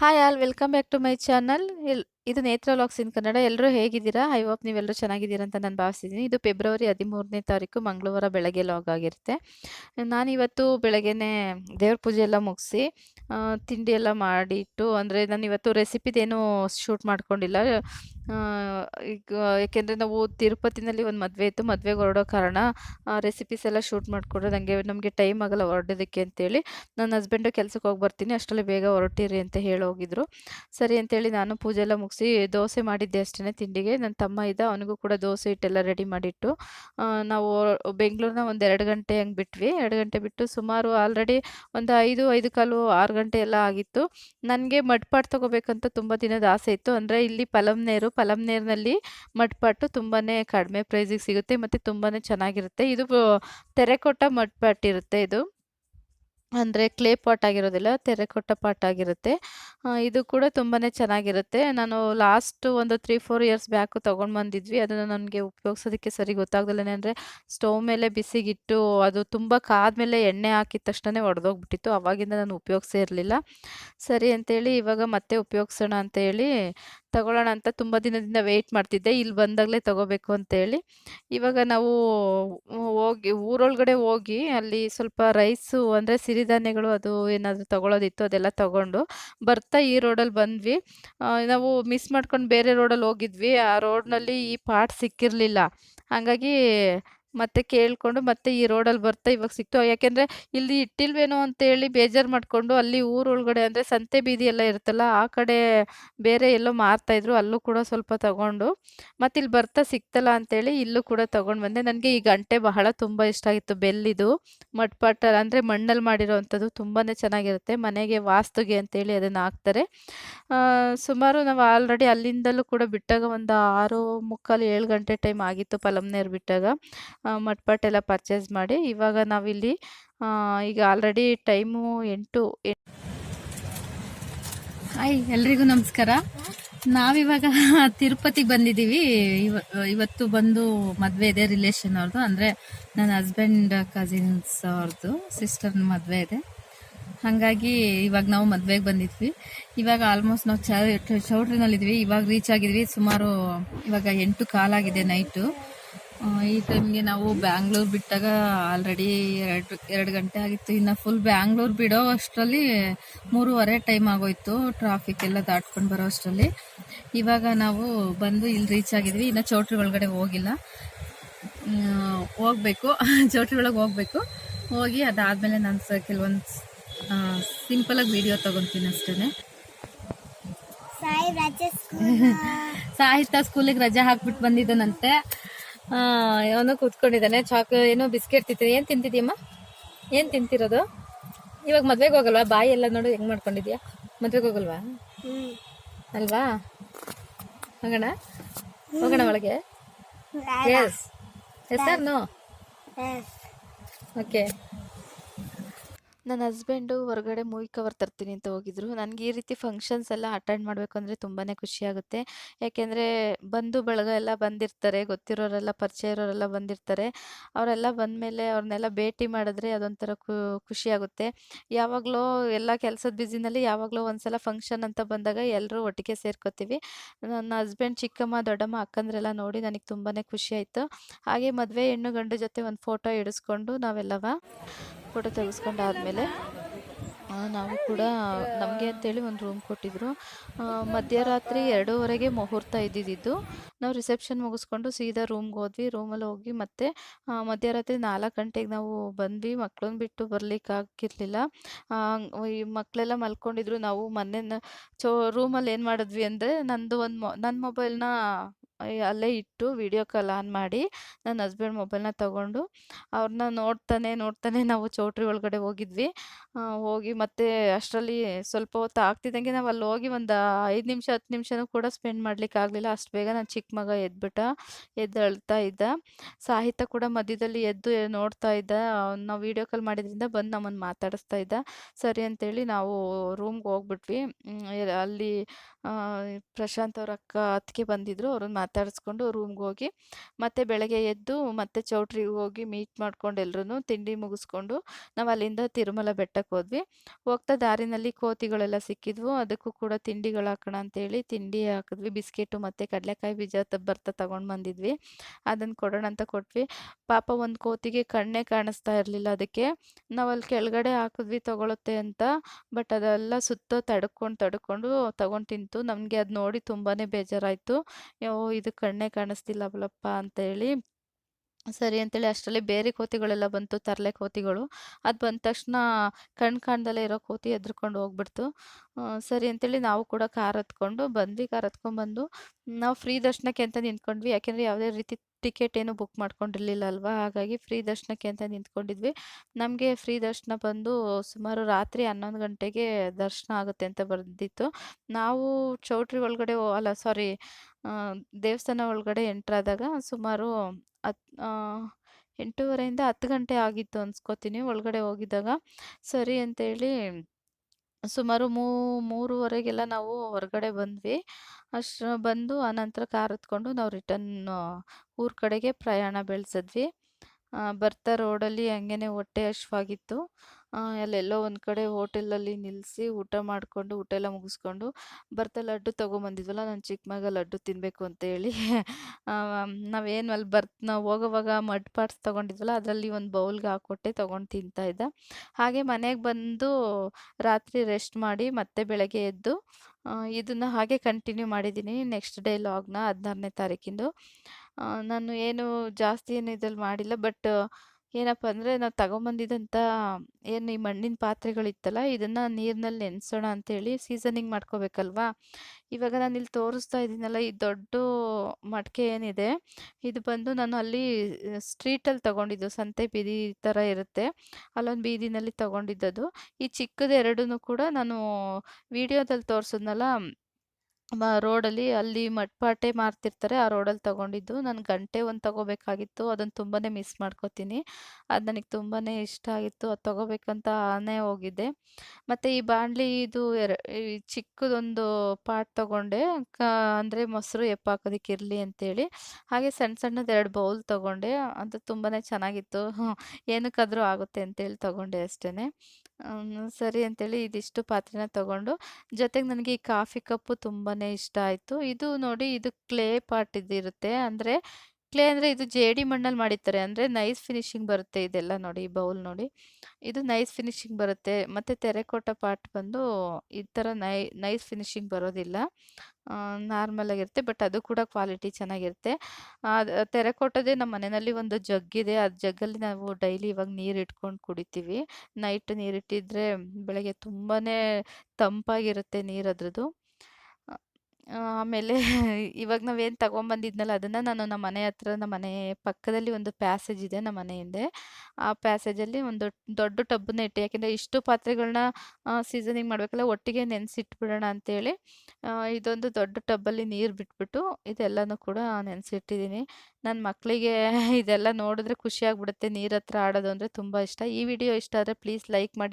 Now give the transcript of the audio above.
Hi all welcome back to my channel. ಇದು Netra vlogs ಇನ್ ಕನ್ನಡ. ಎಲ್ಲರೂ ಹೇಗಿದ್ದೀರಾ? ಐ ಹೋಪ್ ನೀವೆಲ್ಲರೂ ಚೆನ್ನಾಗಿದ್ದೀರಾ ಅಂತ ನಾನು ಭಾವಿಸಿದ್ದೀನಿ ಇದು ಫೆಬ್ರವರಿ ಹದಿಮೂರನೇ ತಾರೀಕು ಮಂಗಳವಾರ ಬೆಳಗ್ಗೆ ಲಾಗ್ ಆಗಿರುತ್ತೆ. ನಾನಿವತ್ತು ಬೆಳಗ್ಗೆನೇ ದೇವ್ರ ಪೂಜೆ ಎಲ್ಲ ಮುಗಿಸಿ ತಿಂಡಿ ಎಲ್ಲ ಮಾಡಿಟ್ಟು, ಅಂದರೆ ನಾನು ಇವತ್ತು ರೆಸಿಪಿದೇನು ಶೂಟ್ ಮಾಡ್ಕೊಂಡಿಲ್ಲ. ಈಗ ಏಕೆಂದರೆ ನಾವು ತಿರುಪತಿನಲ್ಲಿ ಒಂದು ಮದುವೆ ಇತ್ತು. ಮದುವೆಗೆ ಹೊರಡೋ ಕಾರಣ ರೆಸಿಪೀಸ್ ಎಲ್ಲ ಶೂಟ್ ಮಾಡಿಕೊಡ್ರೆ ನನಗೆ ನಮಗೆ ಟೈಮ್ ಆಗಲ್ಲ ಹೊರಡೋದಕ್ಕೆ ಅಂತೇಳಿ ನನ್ನ ಹಸ್ಬೆಂಡು ಕೆಲಸಕ್ಕೆ ಹೋಗಿ ಬರ್ತೀನಿ. ಅಷ್ಟರಲ್ಲಿ ಬೇಗ ಹೊರಟಿರಿ ಅಂತ ಹೇಳೋಗಿದ್ರು ಸರಿ ಅಂತೇಳಿ ನಾನು ಪೂಜೆ ಎಲ್ಲ ಮುಗಿಸಿ ದೋಸೆ ಮಾಡಿದ್ದೆ ಅಷ್ಟೇ ತಿಂಡಿಗೆ. ನನ್ನ ತಮ್ಮ ಇದ್ದ ಅವನಿಗೂ ಕೂಡ ದೋಸೆ ಹಿಟ್ಟೆಲ್ಲ ರೆಡಿ ಮಾಡಿಟ್ಟು. ನಾವು ಬೆಂಗಳೂರಿನ ಒಂದು ಎರಡು ಗಂಟೆ ಹಂಗೆ ಬಿಟ್ವಿ. ಎರಡು ಗಂಟೆ ಬಿಟ್ಟು ಸುಮಾರು ಆಲ್ರೆಡಿ ಒಂದು ಐದು ಐದು ಕಾಲು, ಆರು ಗಂಟೆ ಎಲ್ಲ ಆಗಿತ್ತು. ನನಗೆ ಮಡ್ಪಾಟ್ ತೊಗೋಬೇಕಂತ ತುಂಬ ದಿನದ ಆಸೆ ಇತ್ತು. ಅಂದರೆ ಇಲ್ಲಿ ಪಲಮ್ನೇರು ಪಲಮ್ನೇರ್ನಲ್ಲಿ ಮಡ್ಪಾಟು ತುಂಬಾ ಕಡಿಮೆ ಪ್ರೈಸಿಗೆ ಸಿಗುತ್ತೆ ಮತ್ತು ತುಂಬಾ ಚೆನ್ನಾಗಿರುತ್ತೆ. ಇದು ತೆರೆಕೊಟ್ಟ ಮಡ್ಪಾಟ್ ಇರುತ್ತೆ ಇದು. ಅಂದರೆ ಕ್ಲೇ ಪಾಟ್ ಆಗಿರೋದಿಲ್ಲ ತೆರೆಕೊಟ್ಟ ಪಾಟ್ ಆಗಿರುತ್ತೆ. ಇದು ಕೂಡ ತುಂಬಾ ಚೆನ್ನಾಗಿರುತ್ತೆ. ನಾನು ಲಾಸ್ಟ್ ಒಂದು ತ್ರೀ ಫೋರ್ ಇಯರ್ಸ್ ಬ್ಯಾಕು ತೊಗೊಂಡು ಬಂದಿದ್ವಿ. ಅದನ್ನು ನನಗೆ ಉಪಯೋಗಿಸೋದಕ್ಕೆ ಸರಿ ಗೊತ್ತಾಗ್ದಲೇ ಅಂದರೆ ಸ್ಟವ್ ಮೇಲೆ ಬಿಸಿಗಿಟ್ಟು ಅದು ತುಂಬ ಕಾದ್ಮೇಲೆ ಎಣ್ಣೆ ಹಾಕಿದ ತಕ್ಷಣ ಒಡೆದೋಗ್ಬಿಟ್ಟಿತ್ತು. ಅವಾಗಿಂದ ನಾನು ಉಪಯೋಗಿಸೇ ಇರಲಿಲ್ಲ. ಸರಿ ಅಂತೇಳಿ ಇವಾಗ ಮತ್ತೆ ಉಪಯೋಗಿಸೋಣ ಅಂತೇಳಿ ತಗೊಳ್ಳೋಣ ಅಂತ ತುಂಬ ದಿನದಿಂದ ವೆಯ್ಟ್ ಮಾಡ್ತಿದ್ದೆ. ಇಲ್ಲಿ ಬಂದಾಗಲೇ ತಗೋಬೇಕು ಅಂತೇಳಿ. ಇವಾಗ ನಾವು ಹೋಗಿ ಊರೊಳಗಡೆ ಹೋಗಿ ಅಲ್ಲಿ ಸ್ವಲ್ಪ ರೈಸು ಅಂದರೆ ಸಿರಿಧಾನ್ಯಗಳು ಅದು ಏನಾದರೂ ತಗೊಳ್ಳೋದಿತ್ತು ಅದೆಲ್ಲ ತಗೊಂಡು ಬರ್ತಾ ಈ ರೋಡಲ್ಲಿ ಬಂದ್ವಿ. ನಾವು ಮಿಸ್ ಮಾಡ್ಕೊಂಡು ಬೇರೆ ರೋಡಲ್ಲಿ ಹೋಗಿದ್ವಿ. ಆ ರೋಡ್ನಲ್ಲಿ ಈ ಪಾಟ್ ಸಿಕ್ಕಿರಲಿಲ್ಲ. ಹಾಗಾಗಿ ಮತ್ತೆ ಕೇಳಿಕೊಂಡು ಮತ್ತೆ ಈ ರೋಡಲ್ಲಿ ಬರ್ತಾ ಇವಾಗ ಸಿಕ್ತು. ಯಾಕೆಂದರೆ ಇಲ್ಲಿ ಇಟ್ಟಿಲ್ವೇನೋ ಅಂತೇಳಿ ಬೇಜಾರು ಮಾಡಿಕೊಂಡು ಅಲ್ಲಿ ಊರೊಳಗಡೆ ಅಂದರೆ ಸಂತೆ ಬೀದಿ ಎಲ್ಲ ಇರುತ್ತಲ್ಲ, ಆ ಕಡೆ ಬೇರೆ ಎಲ್ಲೋ ಮಾರ್ತಾಯಿದ್ರು ಅಲ್ಲೂ ಕೂಡ ಸ್ವಲ್ಪ ತಗೊಂಡು ಮತ್ತು ಇಲ್ಲಿ ಬರ್ತಾ ಸಿಕ್ತಲ್ಲ ಅಂತೇಳಿ ಇಲ್ಲೂ ಕೂಡ ತಗೊಂಡು ಬಂದೆ. ನನಗೆ ಈ ಗಂಟೆ ಬಹಳ ತುಂಬ ಇಷ್ಟ ಆಗಿತ್ತು ಬೆಲ್ಲಿದು. ಮಟ್ಪಾಟ ಅಂದರೆ ಮಣ್ಣಲ್ಲಿ ಮಾಡಿರೋವಂಥದ್ದು ತುಂಬಾ ಚೆನ್ನಾಗಿರುತ್ತೆ. ಮನೆಗೆ ವಾಸ್ತುಗೆ ಅಂತೇಳಿ ಅದನ್ನು ಹಾಕ್ತಾರೆ. ಸುಮಾರು ನಾವು ಆಲ್ರೆಡಿ ಅಲ್ಲಿಂದಲೂ ಕೂಡ ಬಿಟ್ಟಾಗ ಒಂದು ಆರು ಮುಕ್ಕಾಲು ಏಳು ಗಂಟೆ ಟೈಮ್ ಆಗಿತ್ತು ಪಲಮ್ನೇರ್ ಬಿಟ್ಟಾಗ. ಮಟ್ಪಾಟ್ ಎಲ್ಲ ಪರ್ಚೇಸ್ ಮಾಡಿ ಇವಾಗ ನಾವಿಲ್ಲಿ ಈಗ ಆಲ್ರೆಡಿ ಟೈಮು ಎಂಟು ಹಾಯ್ ಎಲ್ರಿಗೂ ನಮಸ್ಕಾರ. ನಾವಿವಾಗ ತಿರುಪತಿಗೆ ಬಂದಿದ್ದೀವಿ. ಇವ, ಇವತ್ತು ಬಂದು ಮದುವೆ ಇದೆ ರಿಲೇಷನ್ ಅವ್ರದ್ದು ಅಂದರೆ ನನ್ನ ಹಸ್ಬೆಂಡ್ ಕಸಿನ್ಸ್ ಅವ್ರದ್ದು ಸಿಸ್ಟರ್ನ ಮದುವೆ ಇದೆ. ಹಾಗಾಗಿ ಇವಾಗ ನಾವು ಮದುವೆಗೆ ಬಂದಿದ್ವಿ. ಇವಾಗ ಆಲ್ಮೋಸ್ಟ್ ನಾವು ಚೌಟ್ರಿನಲ್ಲಿದ್ವಿ ಇವಾಗ ರೀಚ್ ಆಗಿದ್ವಿ ಸುಮಾರು ಇವಾಗ ಎಂಟು ಕಾಲಾಗಿದೆ ನೈಟು ಈ ಟೈಮ್ಗೆ ನಾವು ಬ್ಯಾಂಗ್ಳೂರ್ ಬಿಟ್ಟಾಗ ಆಲ್ರೆಡಿ ಎರಡು ಎರಡು ಗಂಟೆ ಆಗಿತ್ತು. ಇನ್ನು ಫುಲ್ ಬ್ಯಾಂಗ್ಳೂರ್ ಬಿಡೋ ಅಷ್ಟರಲ್ಲಿ ಮೂರುವರೆ ಟೈಮ್ ಆಗೋಯ್ತು. ಟ್ರಾಫಿಕ್ ಎಲ್ಲ ದಾಟ್ಕೊಂಡು ಬರೋ ಅಷ್ಟರಲ್ಲಿ. ಇವಾಗ ನಾವು ಬಂದು ಇಲ್ಲಿ ರೀಚ್ ಆಗಿದ್ವಿ. ಇನ್ನು ಚೌಟ್ರಿ ಒಳಗಡೆ ಹೋಗಿಲ್ಲ. ಹೋಗ್ಬೇಕು. ಚೌಟ್ರಿ ಒಳಗೆ ಹೋಗ್ಬೇಕು. ಹೋಗಿ ಅದಾದಮೇಲೆ ನಾನು ಸ ಕೆಲವೊಂದು ಸಿಂಪಲಾಗಿ ವಿಡಿಯೋ ತೊಗೊತೀನಿ ಅಷ್ಟೇ ಸಾಹಿತ್ಯ ಸ್ಕೂಲಿಗೆ ರಜೆ ಹಾಕ್ಬಿಟ್ಟು ಬಂದಿದ್ದಾನಂತೆ. ಅವನು ಕೂತ್ಕೊಂಡಿದ್ದಾನೆ. ಚಾಕ್ ಏನೋ ಬಿಸ್ಕೆಟ್ ತಿಂತಿದ್ದೆ ಏನು ತಿಂತಿದ್ಯಮ್ಮ? ಏನು ತಿಂತಿರೋದು? ಇವಾಗ ಮದ್ವೆಗೆ ಹೋಗಲ್ವಾ? ಬಾಯಿ ಎಲ್ಲ ನೋಡು ಹೆಂಗ್ ಮಾಡ್ಕೊಂಡಿದ್ಯಾ? ಮದ್ವೆಗೆ ಹೋಗಲ್ವಾ? ಅಲ್ವಾ? ಹೋಗೋಣ. ಹೋಗೋಣ ಒಳಗೆ. ಎಸ್ ಎಸ್ ನೋ ಓಕೆ ನನ್ನ ಹಸ್ಬೆಂಡು ಹೊರಗಡೆ ಮೂವಿ ಕವರ್ ತರ್ತೀನಿ ಅಂತ ಹೋಗಿದ್ರು. ನನಗೆ ಈ ರೀತಿ ಫಂಕ್ಷನ್ಸ್ ಎಲ್ಲ ಅಟೆಂಡ್ ಮಾಡಬೇಕು ಅಂದರೆ ತುಂಬಾ ಖುಷಿಯಾಗುತ್ತೆ ಯಾಕೆಂದರೆ ಬಂಧು ಬಳಗ ಎಲ್ಲ ಬಂದಿರ್ತಾರೆ, ಗೊತ್ತಿರೋರೆಲ್ಲ, ಪರಿಚಯ ಇರೋರೆಲ್ಲ ಬಂದಿರ್ತಾರೆ. ಅವರೆಲ್ಲ ಬಂದಮೇಲೆ ಅವ್ರನ್ನೆಲ್ಲ ಭೇಟಿ ಮಾಡಿದ್ರೆ ಅದೊಂಥರ ಖುಷಿಯಾಗುತ್ತೆ ಯಾವಾಗಲೂ ಎಲ್ಲ ಕೆಲಸದ ಬ್ಯುಸಿನಲ್ಲಿ ಯಾವಾಗಲೂ ಒಂದ್ಸಲ ಫಂಕ್ಷನ್ ಅಂತ ಬಂದಾಗ ಎಲ್ಲರೂ ಒಟ್ಟಿಗೆ ಸೇರ್ಕೋತೀವಿ. ನನ್ನ ಹಸ್ಬೆಂಡ್ ಚಿಕ್ಕಮ್ಮ, ದೊಡ್ಡಮ್ಮ ಅಕ್ಕಂದ್ರೆಲ್ಲ ನೋಡಿ ನನಗೆ ತುಂಬಾ ಖುಷಿ ಆಯಿತು. ಹಾಗೆ ಮದುವೆ ಹೆಣ್ಣು ಗಂಡು ಜೊತೆ ಒಂದು ಫೋಟೋ ಇಡಿಸ್ಕೊಂಡು ನಾವೆಲ್ಲವ ಫೋಟೋ ತೆಗೆಸ್ಕೊಂಡಾದ್ಮೇಲೆ ನಾವು ಕೂಡ ನಮಗೆ ಅಂತೇಳಿ ಒಂದು ರೂಮ್ ಕೊಟ್ಟಿದ್ರು. ಆ, ಮಧ್ಯರಾತ್ರಿ ಎರಡೂವರೆಗೆ ಮುಹೂರ್ತ ಇದ್ದಿದ್ದು. ನಾವು ರಿಸೆಪ್ಷನ್ ಮುಗಿಸ್ಕೊಂಡು ಸೀದಾ ರೂಮ್ಗೆ ಹೋದ್ವಿ. ರೂಮಲ್ಲಿ ಹೋಗಿ ಮತ್ತೆ ಮಧ್ಯರಾತ್ರಿ ನಾಲ್ಕು ಗಂಟೆಗೆ ನಾವು ಬಂದ್ವಿ. ಮಕ್ಕಳನ್ನ ಬಿಟ್ಟು ಬರ್ಲಿಕ್ಕೆ ಆಗಿರಲಿಲ್ಲ ಈ ಮಕ್ಕಳೆಲ್ಲ ಮಲ್ಕೊಂಡಿದ್ರು. ನಾವು ಮೊನ್ನೆ ಚೋ ರೂಮಲ್ಲಿ ಏನು ಮಾಡಿದ್ವಿ ಅಂದರೆ ನಂದು ಒಂದು ನನ್ನ ಮೊಬೈಲ್ನ ಅಲ್ಲೇ ಇಟ್ಟು ವಿಡಿಯೋ ಕಾಲ್ ಆನ್ ಮಾಡಿ ನನ್ನ ಹಸ್ಬೆಂಡ್ ಮೊಬೈಲ್ನ ತಗೊಂಡು ಅವ್ರನ್ನ ನೋಡ್ತಾನೆ ನೋಡ್ತಾನೆ ನಾವು ಚೌಟ್ರಿ ಒಳಗಡೆ ಹೋಗಿದ್ವಿ. ಹೋಗಿ ಮತ್ತೆ ಅಷ್ಟರಲ್ಲಿ ಸ್ವಲ್ಪ ಹೊತ್ತು ಆಗ್ತಿದ್ದಂಗೆ ನಾವು ಅಲ್ಲಿ ಹೋಗಿ ಒಂದು ಐದು ನಿಮಿಷ, ಹತ್ತು ನಿಮಿಷನೂ ಕೂಡ ಸ್ಪೆಂಡ್ ಮಾಡ್ಲಿಕ್ಕೆ ಆಗಲಿಲ್ಲ. ಅಷ್ಟು ಬೇಗ ನಾನು ಚಿಕ್ಕ ಮಗ ಎದ್ಬಿಟ್ಟ, ಎದ್ದು ಅಳ್ತಾ ಇದ್ದ. ಸಾಹಿತ್ಯ ಕೂಡ ಮಧ್ಯದಲ್ಲಿ ಎದ್ದು ನೋಡ್ತಾ ಇದ್ದ. ನಾವು ವಿಡಿಯೋ ಕಾಲ್ ಮಾಡಿದ್ರಿಂದ ಬಂದು ನಮ್ಮನ್ನು ಮಾತಾಡಿಸ್ತಾ ಇದ್ದ. ಸರಿ ಅಂತೇಳಿ ನಾವು ರೂಮ್ಗೆ ಹೋಗ್ಬಿಟ್ವಿ. ಅಲ್ಲಿ ಪ್ರಶಾಂತ್ ಅವ್ರ ಅಕ್ಕ ಅತ್ತಿಗೆ ಬಂದಿದ್ರು. ಅವ್ರನ್ನ ಮಾತಾಡಿಸ್ಕೊಂಡು ರೂಮ್ಗೆ ಹೋಗಿ, ಮತ್ತೆ ಬೆಳಗ್ಗೆ ಎದ್ದು ಮತ್ತೆ ಚೌಟ್ರಿಗೆ ಹೋಗಿ ಮೀಟ್ ಮಾಡ್ಕೊಂಡು ಎಲ್ಲರೂ ತಿಂಡಿ ಮುಗಿಸ್ಕೊಂಡು ನಾವು ಅಲ್ಲಿಂದ ತಿರುಮಲ ಬೆಟ್ಟಕ್ಕೆ ಹೋದ್ವಿ. ಹೋಗ್ತಾ ದಾರಿನಲ್ಲಿ ಕೋತಿಗಳೆಲ್ಲ ಸಿಕ್ಕಿದ್ವು. ಅದಕ್ಕೂ ಕೂಡ ತಿಂಡಿಗಳು ಹಾಕೋಣ ಅಂತೇಳಿ ತಿಂಡಿ ಹಾಕಿದ್ವಿ. ಬಿಸ್ಕೆಟು ಮತ್ತು ಕಡಲೆಕಾಯಿ ಬೀಜ ಬರ್ತಾ ತಗೊಂಡು ಬಂದಿದ್ವಿ. ಅದನ್ನು ಕೊಡೋಣ ಅಂತ ಕೊಟ್ವಿ. ಪಾಪ ಒಂದು ಕೋತಿಗೆ ಕಣ್ಣೇ ಕಾಣಿಸ್ತಾ ಇರಲಿಲ್ಲ ಅದಕ್ಕೆ. ನಾವು ಅಲ್ಲಿ ಕೆಳಗಡೆ ಹಾಕಿದ್ವಿ ತಗೊಳುತ್ತೆ ಅಂತ. ಬಟ್ ಅದೆಲ್ಲ ಸುತ್ತ ತಡ್ಕೊಂಡು ತಡ್ಕೊಂಡು ತಗೊಂಡು ತಿಂತು. ನಮಗೆ ಅದು ನೋಡಿ ತುಂಬಾ ಬೇಜಾರಾಯಿತು. ಇದು ಕಣ್ಣೇ ಕಾಣಿಸ್ತಿಲ್ಲವಲ್ಲಪ್ಪ ಅಂತೇಳಿ. ಸರಿ ಅಂತೇಳಿ ಅಷ್ಟರಲ್ಲಿ ಬೇರೆ ಕೋತಿಗಳೆಲ್ಲ ಬಂತು, ತರಲೆ ಕೋತಿಗಳು. ಅದು ಬಂದ ತಕ್ಷಣ ಕಣ್ಣು ಕಾಣ್ದಲ್ಲೇ ಇರೋ ಕೋತಿ ಎದ್ರುಕೊಂಡು ಹೋಗ್ಬಿಡ್ತು. ಸರಿ ಅಂತೇಳಿ ನಾವು ಕೂಡ ಕಾರ್ ಹತ್ಕೊಂಡು ಬಂದ್ವಿ, ಕಾರ್ ಹತ್ಕೊಂಡ್ಬಂದು. ನಾವು ಫ್ರೀ ದರ್ಶನಕ್ಕೆ ಅಂತ ನಿಂತ್ಕೊಂಡ್ವಿ. ಯಾಕೆಂದರೆ ಯಾವುದೇ ರೀತಿ ಟಿಕೆಟ್ ಏನು ಬುಕ್ ಮಾಡ್ಕೊಂಡಿರಲಿಲ್ಲ ಅಲ್ವಾ? ಹಾಗಾಗಿ ಫ್ರೀ ದರ್ಶನಕ್ಕೆ ಅಂತ ನಿಂತ್ಕೊಂಡಿದ್ವಿ. ನಮಗೆ ಫ್ರೀ ದರ್ಶನ ಬಂದು ಸುಮಾರು ರಾತ್ರಿ ಹನ್ನೊಂದು ಗಂಟೆಗೆ ದರ್ಶನ ಆಗುತ್ತೆ ಅಂತ ಬರೆದಿತ್ತು. ನಾವು ಚೌಟ್ರಿ ಒಳಗಡೆ ಅಲ್ಲ ಸಾರಿ ದೇವಸ್ಥಾನ ಒಳಗಡೆ ಎಂಟ್ರಾದಾಗ ಸುಮಾರು ಹತ್ ಎಂಟೂವರೆಯಿಂದ ಹತ್ತು ಗಂಟೆ ಆಗಿತ್ತು ಅನ್ಸ್ಕೋತೀನಿ ಒಳಗಡೆ ಹೋಗಿದ್ದಾಗ. ಸರಿ ಅಂತೇಳಿ ಸುಮಾರು ಮೂ, ಮೂರುವರೆಗೆಲ್ಲ ನಾವು ಹೊರಗಡೆ ಬಂದ್ವಿ. ಅಷ್ಟು ಬಂದು ಆನಂತರ ಕಾರ್ ಹತ್ಕೊಂಡು ನಾವು ರಿಟರ್ನ್ ಊರ ಕಡೆಗೆ ಪ್ರಯಾಣ ಬೆಳೆಸಿದ್ವಿ. ಬರ್ತಾ ರೋಡಲ್ಲಿ ಹಂಗೇನೆ ಹೊಟ್ಟೆ ಹಶ್ವಾಗಿತ್ತು ಅಲ್ಲೆಲ್ಲೋ ಒಂದು ಕಡೆ ಹೋಟೆಲಲ್ಲಿ ನಿಲ್ಲಿಸಿ ಊಟ ಮಾಡಿಕೊಂಡು ಊಟ ಎಲ್ಲ ಮುಗಿಸ್ಕೊಂಡು ಬರ್ತಾ ಲಡ್ಡು ತೊಗೊಂಬಂದಿದ್ವಲ್ಲ ನನ್ನ ಚಿಕ್ಕ ಮಗ ಲಡ್ಡು ತಿನ್ನಬೇಕು ಅಂತೇಳಿ ನಾವೇನು ಅಲ್ಲಿ ಬರ್ತ, ನಾವು ಹೋಗೋವಾಗ ಮಡ್ ಪಾಟ್ಸ್ ತೊಗೊಂಡಿದ್ವಲ್ಲ, ಅದರಲ್ಲಿ ಒಂದು ಬೌಲ್ಗೆ ಹಾಕ್ಕೊಟ್ಟೆ ತೊಗೊಂಡು ತಿಂತಾ ಇದ್ದ. ಹಾಗೆ ಮನೆಗೆ ಬಂದು ರಾತ್ರಿ ರೆಸ್ಟ್ ಮಾಡಿ ಮತ್ತೆ ಬೆಳಗ್ಗೆ ಎದ್ದು ಇದನ್ನು ಹಾಗೆ ಕಂಟಿನ್ಯೂ ಮಾಡಿದ್ದೀನಿ ನೆಕ್ಸ್ಟ್ ಡೇ ಲಾಗ್ನ ಹದಿನಾರನೇ ತಾರೀಕಿಂದು. ನಾನು ಏನು ಜಾಸ್ತಿ ಏನು ಇದ್ರಲ್ಲಿ ಮಾಡಿಲ್ಲ. ಬಟ್, ಏನಪ್ಪ ಅಂದರೆ ನಾವು ತಗೊಂಬಂದಿದ್ದಂಥ ಏನು ಈ ಮಣ್ಣಿನ ಪಾತ್ರೆಗಳಿತ್ತಲ್ಲ, ಇದನ್ನು ನೀರಿನಲ್ಲಿ ನೆನೆಸೋಣ ಅಂಥೇಳಿ ಸೀಸನಿಂಗ್ ಮಾಡ್ಕೋಬೇಕಲ್ವಾ? ಇವಾಗ ನಾನು ಇಲ್ಲಿ ತೋರಿಸ್ತಾ ಇದ್ದೀನಲ್ಲ, ಈ ದೊಡ್ಡ ಮಡಕೆ ಏನಿದೆ, ಇದು ಬಂದು ನಾನು ಅಲ್ಲಿ ಸ್ಟ್ರೀಟಲ್ಲಿ ತೊಗೊಂಡಿದ್ದು, ಸಂತೆ ಬೀದಿ ಥರ ಇರುತ್ತೆ. ಅಲ್ಲೊಂದು ಬೀದಿನಲ್ಲಿ ತೊಗೊಂಡಿದ್ದದು. ಈ ಚಿಕ್ಕದು ಎರಡೂ ಕೂಡ ನಾನು ವಿಡಿಯೋದಲ್ಲಿ ತೋರಿಸಿದ್ನಲ್ಲ ಮ, ರೋಡಲ್ಲಿ ಅಲ್ಲಿ ಮಟ್ಪಾಟೆ ಮಾರ್ತಿರ್ತಾರೆ ಆ ರೋಡಲ್ಲಿ ತಗೊಂಡಿದ್ದು. ನಾನು ಗಂಟೆ ಒಂದು ತಗೋಬೇಕಾಗಿತ್ತು. ಅದನ್ನು ತುಂಬಾ ಮಿಸ್ ಮಾಡ್ಕೋತೀನಿ. ಅದು ನನಗೆ ತುಂಬಾ ಇಷ್ಟ ಆಗಿತ್ತು. ಅದು ತಗೋಬೇಕಂತಾನೇ ಹೋಗಿದ್ದೆ. ಮತ್ತು ಈ ಬಾಂಡ್ಲಿ ಇದು ಎರ ಚಿಕ್ಕದೊಂದು ಪಾಟ್ ತಗೊಂಡೆ. ಕ, ಅಂದರೆ ಮೊಸರು ಎಪ್ಪಾಕೋದಕ್ಕೆ ಇರಲಿ ಅಂತೇಳಿ. ಹಾಗೆ ಸಣ್ಣ ಸಣ್ಣದು ಎರಡು ಬೌಲ್ ತಗೊಂಡೆ. ಅದು ತುಂಬಾ ಚೆನ್ನಾಗಿತ್ತು. ಏನಕ್ಕಾದರೂ ಆಗುತ್ತೆ ಅಂತೇಳಿ ತಗೊಂಡೆ ಅಷ್ಟೇ ಸರಿ ಅಂತೇಳಿ ಇದಿಷ್ಟು ಪಾತ್ರೆನ ತಗೊಂಡು, ಜೊತೆಗೆ ನನಗೆ ಈ ಕಾಫಿ ಕಪ್ಪು ತುಂಬಾ ಇಷ್ಟ ಆಯಿತು. ಇದು ನೋಡಿ ಇದು ಕ್ಲೇ ಪಾಟ್ ಇದಿರುತ್ತೆ. ಅಂದರೆ ಕ್ಲೇ ಅಂದರೆ ಇದು ಜೇಡಿ ಮಣ್ಣಲ್ಲಿ ಮಾಡಿರ್ತಾರೆ. ಅಂದರೆ ನೈಸ್ ಫಿನಿಶಿಂಗ್ ಬರುತ್ತೆ ಇದೆಲ್ಲ ನೋಡಿ, ಈ ಬೌಲ್ ನೋಡಿ. ಇದು ನೈಸ್ ಫಿನಿಶಿಂಗ್ ಬರುತ್ತೆ. ಮತ್ತು ತೆರೆಕೋಟ ಪಾಟ್ ಬಂದು ಈ ಥರ ನೈ, ನೈಸ್ ಫಿನಿಶಿಂಗ್ ಬರೋದಿಲ್ಲ. ನಾರ್ಮಲ್ ಆಗಿರುತ್ತೆ, ಬಟ್ ಅದು ಕೂಡ ಕ್ವಾಲಿಟಿ ಚೆನ್ನಾಗಿರುತ್ತೆ. ತೆರೆ ತೆರೆಕೋಟದೇ ನಮ್ಮ ಮನೆಯಲ್ಲಿ ಒಂದು ಜಗ್ಗಿದೆ. ಆ ಜಗ್ಗಲ್ಲಿ ನಾವು ಡೈಲಿ ಇವಾಗ ನೀರು ಇಟ್ಕೊಂಡು ಕುಡಿತೀವಿ. ನೈಟ್ ನೀರಿಟ್ಟಿದ್ರೆ ಬೆಳಗ್ಗೆ ತುಂಬಾ ತಂಪಾಗಿರುತ್ತೆ ನೀರು ಅದ್ರದ್ದು. ಆಮೇಲೆ ಇವಾಗ ನಾವೇನು ತಗೊಂಬಂದಿದ್ನಲ್ಲ, ಅದನ್ನು ನಾನು ನಮ್ಮ ಮನೆ ಹತ್ರ, ನಮ್ಮ ಮನೆ ಪಕ್ಕದಲ್ಲಿ ಒಂದು ಪ್ಯಾಸೇಜ್ ಇದೆ ನಮ್ಮ ಮನೆ ಹಿಂದೆ. ಆ ಪ್ಯಾಸೇಜಲ್ಲಿ ಒಂದು ದೊಡ್ಡ ಟಬ್ಬನ್ನ ಇಟ್ಟೆ, ಯಾಕೆಂದರೆ ಇಷ್ಟು ಪಾತ್ರೆಗಳನ್ನ ಸೀಸನಿಂಗ್ ಮಾಡಬೇಕಲ್ಲ, ಒಟ್ಟಿಗೆ ನೆನೆಸಿಟ್ಬಿಡೋಣ ಅಂತೇಳಿ ಇದೊಂದು ದೊಡ್ಡ ಟಬ್ಬಲ್ಲಿ ನೀರು ಬಿಟ್ಬಿಟ್ಟು ಇದೆಲ್ಲನೂ ಕೂಡ ನೆನೆಸಿಟ್ಟಿದ್ದೀನಿ. ನನ್ನ ಮಕ್ಕಳಿಗೆ ಇದೆಲ್ಲ ನೋಡಿದ್ರೆ ಖುಷಿ ಆಗ್ಬಿಡುತ್ತೆ ನೀರು ಹತ್ರ ಆಡೋದು ಅಂದರೆ ತುಂಬ ಇಷ್ಟ. ಈ ವಿಡಿಯೋ ಇಷ್ಟ ಆದರೆ ಪ್ಲೀಸ್ ಲೈಕ್ ಮಾಡಿ